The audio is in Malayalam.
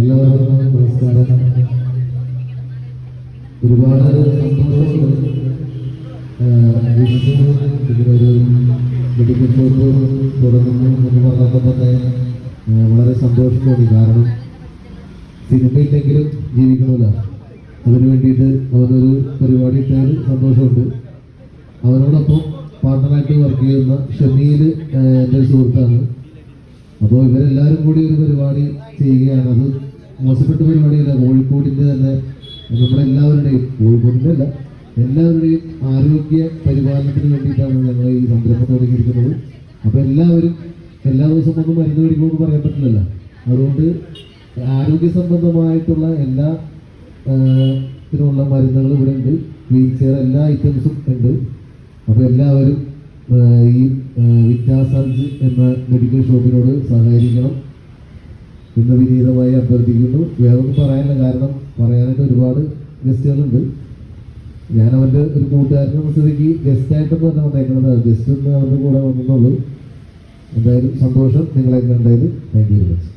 എല്ലാവർക്കും നമസ്കാരം. ഒരുപാട് സന്തോഷമുണ്ട്. ഇതിനൊരു മെഡിക്കൽ ഷോപ്പ് തുടങ്ങുന്നു എന്ന് പറഞ്ഞപ്പോൾ തന്നെ വളരെ സന്തോഷം തോന്നി കാരണം സിനിമയില്ലെങ്കിലും ജീവിക്കണമല്ലോ. അതിനു വേണ്ടിയിട്ട് അവനൊരു പരിപാടി ഇട്ടാൽ സന്തോഷമുണ്ട്. അവനോടൊപ്പം പാർട്ണറായിട്ട് വർക്ക് ചെയ്യുന്ന ഷമീൽ എന്റെ സുഹൃത്താണ്. അപ്പോൾ ഇവരെല്ലാവരും കൂടി ഒരു പരിപാടി ചെയ്യുകയാണ് അത് മോശപ്പെട്ട പരിപാടിയല്ല കോഴിക്കോടിന്റെ തന്നെ നമ്മുടെ എല്ലാവരുടെയും കോഴിക്കോടിന്റെ അല്ല എല്ലാവരുടെയും ആരോഗ്യ പരിപാലനത്തിന് വേണ്ടിയിട്ടാണ് ഞങ്ങൾ ഈ സംരംഭം തുടങ്ങിയിരിക്കുന്നത്. അപ്പോൾ എല്ലാവരും എല്ലാ ദിവസവും ഒന്നും മരുന്ന് മേടിക്കുമെന്ന് പറയാൻ പറ്റില്ലല്ലോ. അതുകൊണ്ട് ആരോഗ്യ സംബന്ധമായിട്ടുള്ള എല്ലാ ത്തിനുള്ള മരുന്നുകൾ ഇവിടെ ഉണ്ട്. വീൽ ചെയർ എല്ലാ ഐറ്റംസും ഉണ്ട്. അപ്പോൾ എല്ലാവരും ഈ വിദ്യാസർജ് എന്ന മെഡിക്കൽ ഷോപ്പിനോട് സഹകരിക്കണം എന്ന് വിനീതമായി അഭ്യർത്ഥിക്കുന്നു. വേറെ ഒന്നും പറയാനില്ല. കാരണം പറയാനായിട്ട് ഒരുപാട് ഗസ്റ്റുകളുണ്ട്. ഞാൻ അവന്റെ ഒരു കൂട്ടുകാരനെ സ്ഥിതിക്ക് ഗസ്റ്റായിട്ടൊന്നും തന്നെ വന്നേക്കുന്നത്. ഗസ്റ്റ് ഒന്ന് അവന്റെ കൂടെ വന്നെന്നുള്ളൂ എന്തായാലും സന്തോഷം നിങ്ങളെ കണ്ടതിൽ താങ്ക് യു വെരി മച്ച്